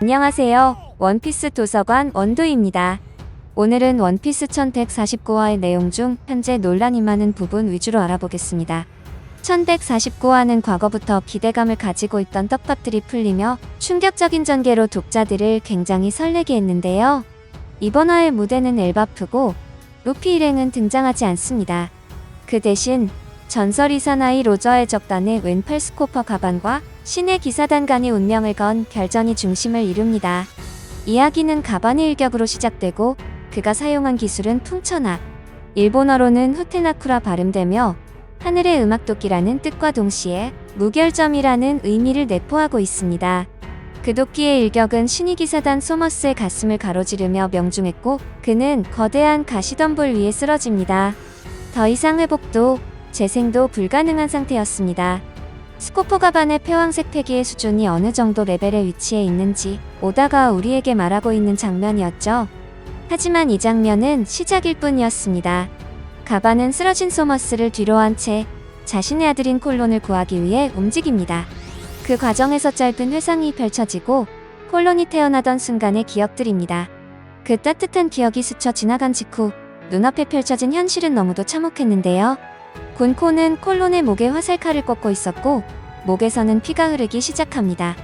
안녕하세요. 원피스 도서관 원도입니다. 오늘은 원피스 1149화의 내용 중 현재 논란이 많은 부분 위주로 알아보겠습니다. 1149화는 과거부터 기대감을 가지고 있던 떡밥들이 풀리며 충격적인 전개로 독자들을 굉장히 설레게 했는데요. 이번 화의 무대는 엘바프고 루피 일행은 등장하지 않습니다. 그 대신 전설이 사나이 로저의 적단의 왼팔 스코퍼 가반과 신의 기사단 간의 운명을 건 결전이 중심을 이룹니다. 이야기는 가반의 일격으로 시작되고 그가 사용한 기술은 풍천학, 일본어로는 후테나쿠라 발음되며 하늘의 음악도끼라는 뜻과 동시에 무결점이라는 의미를 내포하고 있습니다. 그 도끼의 일격은 신의 기사단 소머스의 가슴을 가로지르며 명중했고 그는 거대한 가시덤불 위에 쓰러집니다. 더 이상 회복도 재생도 불가능한 상태였습니다. 스코퍼 가반의 폐왕색 폐기의 수준이 어느 정도 레벨에 위치해 있는지 오다가 우리에게 말하고 있는 장면이었죠. 하지만 이 장면은 시작일 뿐이었습니다. 가반은 쓰러진 소머스를 뒤로 한 채 자신의 아들인 콜론을 구하기 위해 움직입니다. 그 과정에서 짧은 회상이 펼쳐지고 콜론이 태어나던 순간의 기억들입니다. 그 따뜻한 기억이 스쳐 지나간 직후 눈앞에 펼쳐진 현실은 너무도 참혹했는데요. 군코는 콜론의 목에 화살칼을 꽂고 있었고 목에서는 피가 흐르기 시작합니다.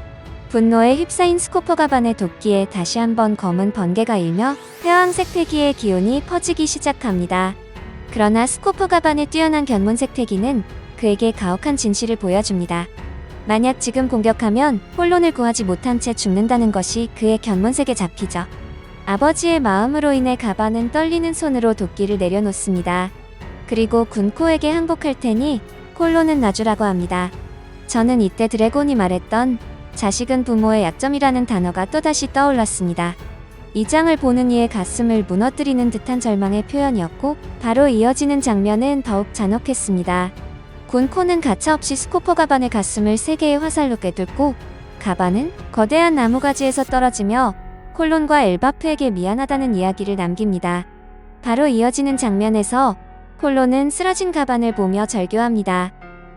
분노에 휩싸인 스코퍼 가 반의 도끼에 다시 한번 검은 번개가 일며 회왕색 폐기의 기운이 퍼지기 시작합니다. 그러나 스코퍼 가 반의 뛰어난 견문색 태기는 그에게 가혹한 진실을 보여줍니다. 만약 지금 공격하면 콜론을 구하지 못한 채 죽는다는 것이 그의 견문색에 잡히죠. 아버지의 마음으로 인해 가반은 떨리는 손으로 도끼를 내려놓습니다. 그리고 군코에게 항복할 테니 콜론은 놔주라고 합니다. 저는 이때 드래곤이 말했던 자식은 부모의 약점이라는 단어가 또다시 떠올랐습니다. 이 장을 보는 이의 가슴을 무너뜨리는 듯한 절망의 표현이었고 바로 이어지는 장면은 더욱 잔혹했습니다. 군코는 가차없이 스코퍼 가반의 가슴을 세 개의 화살로 꿰뚫고 가반은 거대한 나무가지에서 떨어지며 콜론과 엘바프에게 미안하다는 이야기를 남깁니다. 바로 이어지는 장면에서 콜론은 쓰러진 가반을 보며 절규합니다.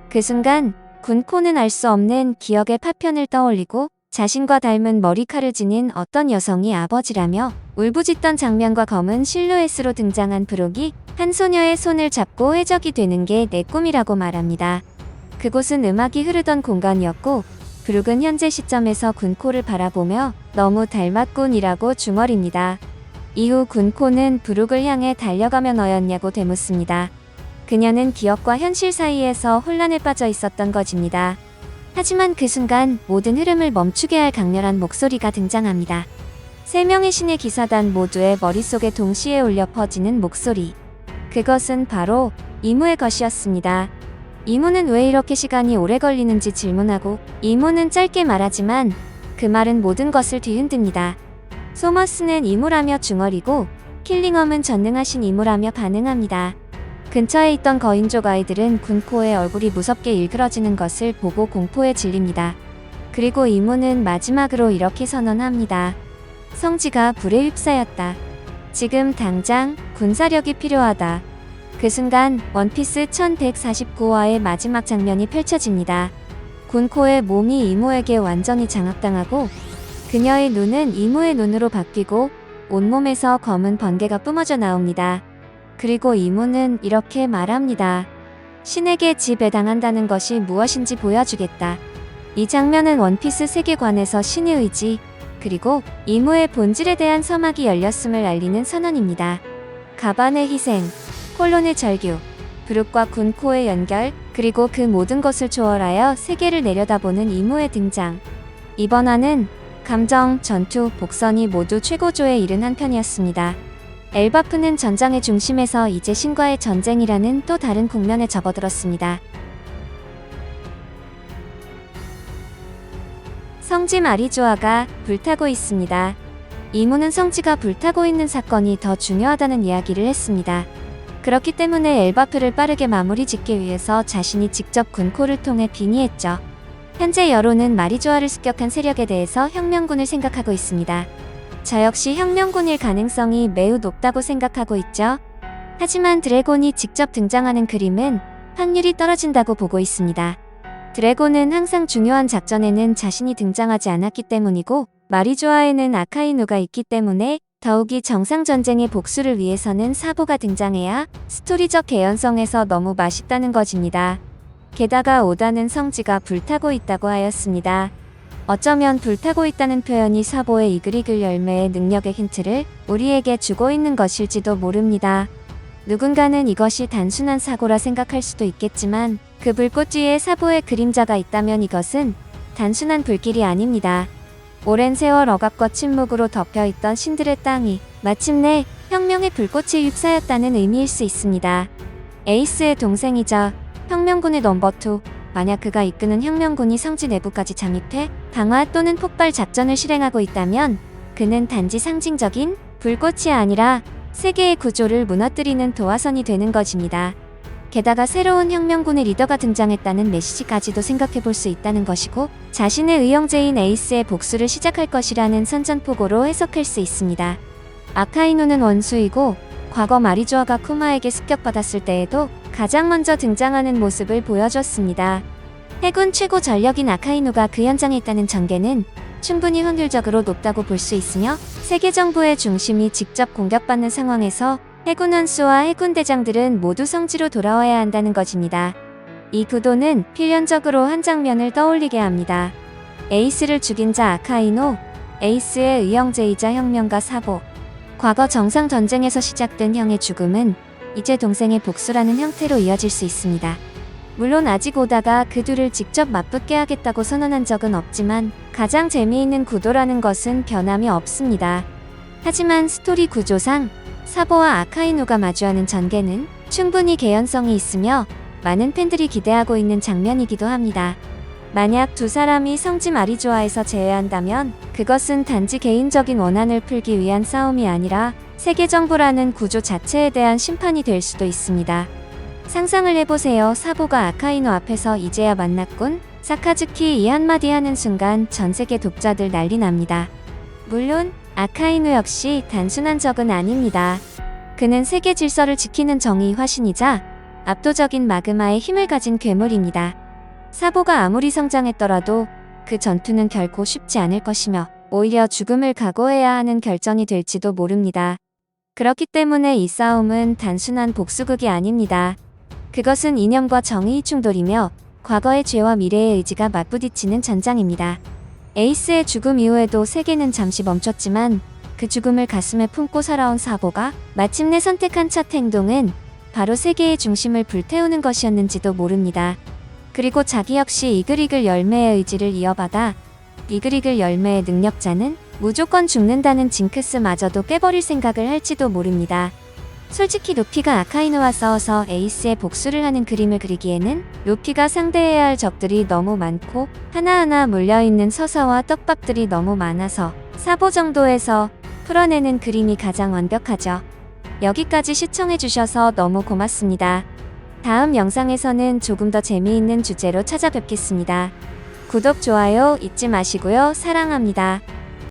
그 순간 군코는 알 수 없는 기억의 파편을 떠올리고 자신과 닮은 머리칼을 지닌 어떤 여성이 아버지라며 울부짖던 장면과 검은 실루엣으로 등장한 브록이 한 소녀의 손을 잡고 해적이 되는 게 내 꿈이라고 말합니다. 그곳은 음악이 흐르던 공간이었고 브룩은 현재 시점에서 군코를 바라보며 너무 닮았군이라고 중얼입니다. 이후 군코는 브룩을 향해 달려가며 너였냐고 되묻습니다. 그녀는 기억과 현실 사이에서 혼란에 빠져 있었던 것입니다. 하지만 그 순간 모든 흐름을 멈추게 할 강렬한 목소리가 등장합니다. 세 명의 신의 기사단 모두의 머릿속에 동시에 울려 퍼지는 목소리. 그것은 바로 이무의 것이었습니다. 이무는 왜 이렇게 시간이 오래 걸리는지 질문하고 이무는 짧게 말하지만 그 말은 모든 것을 뒤흔듭니다. 소머스는 이무라며 중얼이고 킬링엄은 전능하신 이무라며 반응합니다. 근처에 있던 거인족 아이들은 군코의 얼굴이 무섭게 일그러지는 것을 보고 공포에 질립니다. 그리고 이무는 마지막으로 이렇게 선언합니다. 성지가 불에 휩싸였다. 지금 당장 군사력이 필요하다. 그 순간 원피스 1149화의 마지막 장면이 펼쳐집니다. 군코의 몸이 이모에게 완전히 장악당하고 그녀의 눈은 이모의 눈으로 바뀌고 온몸에서 검은 번개가 뿜어져 나옵니다. 그리고 이모는 이렇게 말합니다. 신에게 지배당한다는 것이 무엇인지 보여주겠다. 이 장면은 원피스 세계관에서 신의 의지, 그리고 이모의 본질에 대한 서막이 열렸음을 알리는 선언입니다. 가반의 희생, 콜론의 절규, 브룩과 군코의 연결, 그리고 그 모든 것을 초월하여 세계를 내려다보는 이모의 등장. 이번 화는 감정, 전투, 복선이 모두 최고조에 이른 한 편이었습니다. 엘바프는 전장의 중심에서 이제 신과의 전쟁이라는 또 다른 국면에 접어들었습니다. 성지 마리조아가 불타고 있습니다. 이모는 성지가 불타고 있는 사건이 더 중요하다는 이야기를 했습니다. 그렇기 때문에 엘바프를 빠르게 마무리 짓기 위해서 자신이 직접 군코를 통해 빙의했죠. 현재 여론은 마리조아를 습격한 세력에 대해서 혁명군을 생각하고 있습니다. 저 역시 혁명군일 가능성이 매우 높다고 생각하고 있죠. 하지만 드래곤이 직접 등장하는 그림은 확률이 떨어진다고 보고 있습니다. 드래곤은 항상 중요한 작전에는 자신이 등장하지 않았기 때문이고 마리조아에는 아카이누가 있기 때문에 더욱이 정상 전쟁의 복수를 위해서는 사보가 등장해야 스토리적 개연성에서 너무 맛있다는 것입니다. 게다가 오다는 성지가 불타고 있다고 하였습니다. 어쩌면 불타고 있다는 표현이 사보의 이글이글 열매의 능력의 힌트를 우리에게 주고 있는 것일지도 모릅니다. 누군가는 이것이 단순한 사고라 생각할 수도 있겠지만 그 불꽃 뒤에 사보의 그림자가 있다면 이것은 단순한 불길이 아닙니다. 오랜 세월 억압과 침묵으로 덮여있던 신들의 땅이 마침내 혁명의 불꽃이 휩싸였다는 의미일 수 있습니다. 에이스의 동생이자 혁명군의 넘버 2 만약 그가 이끄는 혁명군이 성지 내부까지 잠입해 방화 또는 폭발 작전을 실행하고 있다면 그는 단지 상징적인 불꽃이 아니라 세계의 구조를 무너뜨리는 도화선이 되는 것입니다. 게다가 새로운 혁명군의 리더가 등장했다는 메시지까지도 생각해 볼 수 있다는 것이고 자신의 의형제인 에이스의 복수를 시작할 것이라는 선전포고로 해석할 수 있습니다. 아카이누는 원수이고 과거 마리조아가 쿠마에게 습격받았을 때에도 가장 먼저 등장하는 모습을 보여줬습니다. 해군 최고 전력인 아카이누가 그 현장에 있다는 전개는 충분히 확률적으로 높다고 볼 수 있으며 세계 정부의 중심이 직접 공격받는 상황에서 해군 원수와 해군 대장들은 모두 성지로 돌아와야 한다는 것입니다. 이 구도는 필연적으로 한 장면을 떠올리게 합니다. 에이스를 죽인 자 아카이노, 에이스의 의형제이자 혁명가 사보. 과거 정상 전쟁에서 시작된 형의 죽음은 이제 동생의 복수라는 형태로 이어질 수 있습니다. 물론 아직 오다가 그 둘을 직접 맞붙게 하겠다고 선언한 적은 없지만 가장 재미있는 구도라는 것은 변함이 없습니다. 하지만 스토리 구조상 사보와 아카이누가 마주하는 전개는 충분히 개연성이 있으며 많은 팬들이 기대하고 있는 장면이기도 합니다. 만약 두 사람이 성지 마리조아에서 제외한다면 그것은 단지 개인적인 원한을 풀기 위한 싸움이 아니라 세계 정부라는 구조 자체에 대한 심판이 될 수도 있습니다. 상상을 해보세요. 사보가 아카이노 앞에서 이제야 만났군. 사카즈키 이 한마디 하는 순간 전 세계 독자들 난리 납니다. 물론 아카이누 역시 단순한 적은 아닙니다. 그는 세계 질서를 지키는 정의의 화신이자 압도적인 마그마의 힘을 가진 괴물입니다. 사보가 아무리 성장했더라도 그 전투는 결코 쉽지 않을 것이며 오히려 죽음을 각오해야 하는 결전이 될지도 모릅니다. 그렇기 때문에 이 싸움은 단순한 복수극이 아닙니다. 그것은 이념과 정의의 충돌이며 과거의 죄와 미래의 의지가 맞부딪히는 전장입니다. 에이스의 죽음 이후에도 세계는 잠시 멈췄지만 그 죽음을 가슴에 품고 살아온 사보가 마침내 선택한 첫 행동은 바로 세계의 중심을 불태우는 것이었는지도 모릅니다. 그리고 자기 역시 이글이글 열매의 의지를 이어받아 이글이글 열매의 능력자는 무조건 죽는다는 징크스마저도 깨버릴 생각을 할지도 모릅니다. 솔직히 루피가 아카이누와 싸워서 에이스의 복수를 하는 그림을 그리기에는 루피가 상대해야 할 적들이 너무 많고 하나하나 물려있는 서사와 떡밥들이 너무 많아서 사보 정도에서 풀어내는 그림이 가장 완벽하죠. 여기까지 시청해주셔서 너무 고맙습니다. 다음 영상에서는 조금 더 재미있는 주제로 찾아뵙겠습니다. 구독, 좋아요 잊지 마시고요. 사랑합니다.